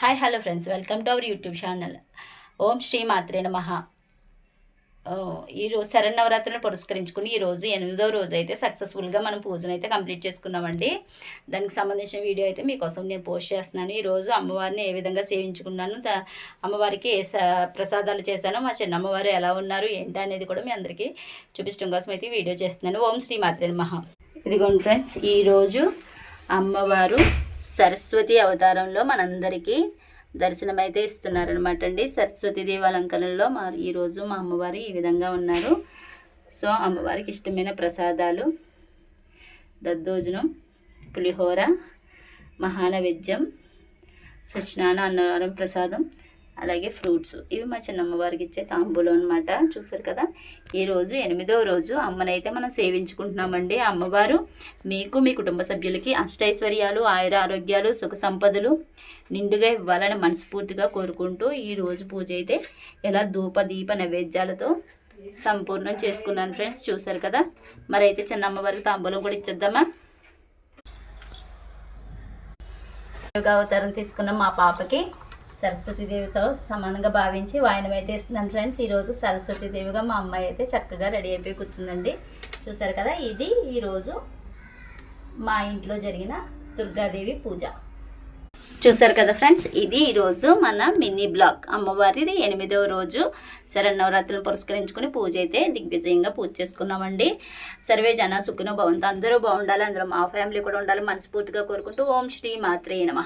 Hi hello friends welcome to our YouTube channel ఓం శ్రీ మాత్రే నమ. ఈరోజు శరణవరాత్రులను పురస్కరించుకుని ఈరోజు ఎనిమిదో రోజు అయితే సక్సెస్ఫుల్గా మనం పూజను అయితే కంప్లీట్ చేసుకున్నామండి. దానికి సంబంధించిన వీడియో అయితే మీకోసం నేను పోస్ట్ చేస్తున్నాను. ఈరోజు అమ్మవారిని ఏ విధంగా సేవించుకున్నాను అమ్మవారికి ఏ ప్రసాదాలు చేశానో మా చిన్నమ్మవారు ఎలా ఉన్నారు ఏంటి అనేది కూడా మీ అందరికీ చూపించడం కోసం అయితే వీడియో చేస్తున్నాను. ఓం శ్రీ మాత్రే నమః. ఇదిగోండి ఫ్రెండ్స్ ఈరోజు అమ్మవారు సరస్వతి అవతారంలో మనందరికీ దర్శనమైతే ఇస్తున్నారనమాట అండి. సరస్వతి దేవి అలంకరణలో మా ఈరోజు మా అమ్మవారు ఈ విధంగా ఉన్నారు. సో అమ్మవారికి ఇష్టమైన ప్రసాదాలు. దద్దోజనం పులిహోర మహానవేద్యం సత్యనారాయణ అన్నవరం ప్రసాదం అలాగే ఫ్రూట్స్. ఇవి మా చిన్నమ్మవారికి ఇచ్చే తాంబూలం అనమాట చూసారు కదా? ఈరోజు ఎనిమిదవ రోజు అమ్మనైతే మనం సేవించుకుంటున్నామండి. అమ్మవారు మీకు మీ కుటుంబ సభ్యులకి అష్టైశ్వర్యాలు ఆయుర ఆరోగ్యాలు సుఖ సంపదలు నిండుగా ఇవ్వాలని మనస్ఫూర్తిగా కోరుకుంటూ ఈరోజు పూజ అయితే ఇలా ధూప దీప నైవేద్యాలతో సంపూర్ణం చేసుకున్నాను ఫ్రెండ్స్. చూసారు కదా? మరి అయితే చిన్న అమ్మవారికి తాంబూలం కూడా ఇచ్చేద్దామా? యోగా అవతారం తీసుకున్న మా పాపకి సరస్వతీదేవితో సమానంగా భావించి వాయనం అయితే ఇస్తున్నాను ఫ్రెండ్స్ ఈరోజు సరస్వతీదేవిగా మా అమ్మాయి అయితే చక్కగా రెడీ అయిపోయి కూర్చుందండి. చూసారు కదా ఇది ఈరోజు మా ఇంట్లో జరిగిన దుర్గాదేవి పూజ. చూసారు కదా ఫ్రెండ్స్ ఇది ఈరోజు మన మినీ బ్లాగ్ అమ్మవారిది ఎనిమిదవ రోజు శరన్నవరాత్రులను పురస్కరించుకుని పూజ అయితే దిగ్విజయంగా పూజ చేసుకున్నామండి. సర్వే జన సుఖినో భవంతు. అందరూ బాగుండాలి అందరూ మా ఫ్యామిలీ కూడా ఉండాలి మనస్ఫూర్తిగా కోరుకుంటూ ఓం శ్రీ మాత్రే నమ.